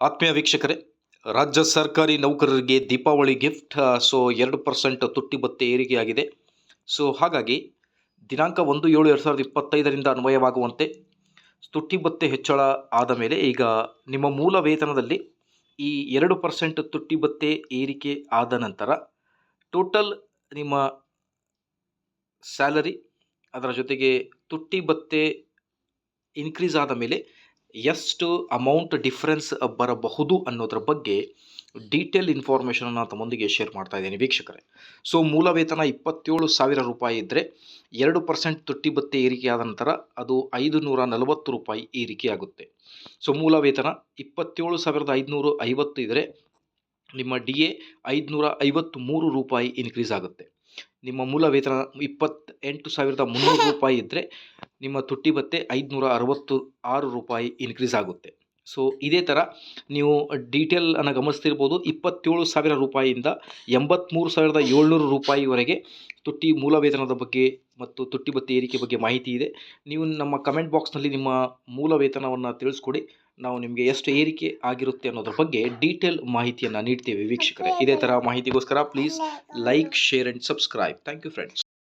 ಆತ್ಮೀಯ ವೀಕ್ಷಕರೇ, ರಾಜ್ಯ ಸರ್ಕಾರಿ ನೌಕರರಿಗೆ ದೀಪಾವಳಿ ಗಿಫ್ಟ್ ಸೊ ಎರಡು ಪರ್ಸೆಂಟ್ ತುಟ್ಟಿ ಭತ್ತೆ ಏರಿಕೆಯಾಗಿದೆ. ಸೊ ಹಾಗಾಗಿ ದಿನಾಂಕ ಒಂದು ಏಳು ಎರಡು ಸಾವಿರದ ಇಪ್ಪತ್ತೈದರಿಂದ ಅನ್ವಯವಾಗುವಂತೆ ತುಟ್ಟಿ ಭತ್ತೆ ಹೆಚ್ಚಳ ಆದ ಮೇಲೆ ಈಗ ನಿಮ್ಮ ಮೂಲ ವೇತನದಲ್ಲಿ ಈ ಎರಡು ಪರ್ಸೆಂಟ್ ತುಟ್ಟಿ ಭತ್ತೆ ಏರಿಕೆ ಆದ ನಂತರ ಟೋಟಲ್ ನಿಮ್ಮ ಸ್ಯಾಲರಿ ಅದರ ಜೊತೆಗೆ ತುಟ್ಟಿ ಭತ್ತೆ ಇನ್ಕ್ರೀಸ್ ಆದ ಮೇಲೆ ಎಷ್ಟು ಅಮೌಂಟ್ ಡಿಫ್ರೆನ್ಸ್ ಬರಬಹುದು ಅನ್ನೋದ್ರ ಬಗ್ಗೆ ಡೀಟೇಲ್ ಇನ್ಫಾರ್ಮೇಷನನ್ನು ತಮ್ಮೊಂದಿಗೆ ಶೇರ್ ಮಾಡ್ತಾ ಇದ್ದೀನಿ ವೀಕ್ಷಕರೇ. ಸೊ ಮೂಲ ವೇತನ ಇಪ್ಪತ್ತೇಳು ಸಾವಿರ ರೂಪಾಯಿ ಇದ್ದರೆ ಎರಡು ಪರ್ಸೆಂಟ್ ತುಟ್ಟಿ ಏರಿಕೆ ಏರಿಕೆಯಾದ ನಂತರ ಅದು ಐದು ನೂರ ನಲವತ್ತು ರೂಪಾಯಿ ಏರಿಕೆಯಾಗುತ್ತೆ ಸೊ ಮೂಲ ವೇತನ ಇಪ್ಪತ್ತೇಳು ಸಾವಿರದ ಐದುನೂರು ಐವತ್ತು ಇದ್ದರೆ ನಿಮ್ಮ ಡಿ ಎ ಐದುನೂರ ಐವತ್ತು ಮೂರು ರೂಪಾಯಿ ಇನ್ಕ್ರೀಸ್ ಆಗುತ್ತೆ. ನಿಮ್ಮ ಮೂಲ ವೇತನ ಇಪ್ಪತ್ತೆಂಟು ಸಾವಿರದ ಮುನ್ನೂರು ರೂಪಾಯಿ ಇದ್ದರೆ ನಿಮ್ಮ ತುಟ್ಟಿ ಭತ್ತೆ ಐದುನೂರ ಅರವತ್ತು ಆರು ರೂಪಾಯಿ ಇನ್ಕ್ರೀಸ್ ಆಗುತ್ತೆ. ಸೊ ಇದೇ ಥರ ನೀವು ಡೀಟೇಲ್ ಅನ್ನು ಗಮನಿಸ್ತಿರ್ಬೋದು. ಇಪ್ಪತ್ತೇಳು ಸಾವಿರ ರೂಪಾಯಿಯಿಂದ ಎಂಬತ್ತ್ಮೂರು ಸಾವಿರದ ಏಳ್ನೂರು ರೂಪಾಯಿವರೆಗೆ ತುಟ್ಟಿ ಮೂಲ ವೇತನದ ಬಗ್ಗೆ ಮತ್ತು ತುಟ್ಟಿ ಭತ್ಯೆ ಏರಿಕೆ ಬಗ್ಗೆ ಮಾಹಿತಿ ಇದೆ. ನೀವು ನಮ್ಮ ಕಮೆಂಟ್ ಬಾಕ್ಸ್ನಲ್ಲಿ ನಿಮ್ಮ ಮೂಲ ವೇತನವನ್ನು ತಿಳಿಸ್ಕೊಡಿ. ನಾವು ನಿಮಗೆ ಎಷ್ಟು ಏರಿಕೆ ಆಗಿರುತ್ತೆ ಅನ್ನೋದ್ರ ಬಗ್ಗೆ ಡೀಟೇಲ್ ಮಾಹಿತಿಯನ್ನು ನೀಡ್ತೀವಿ ವೀಕ್ಷಕರೇ. ಇದೇ ಥರ ಮಾಹಿತಿಗೋಸ್ಕರ please like share and subscribe thank you friends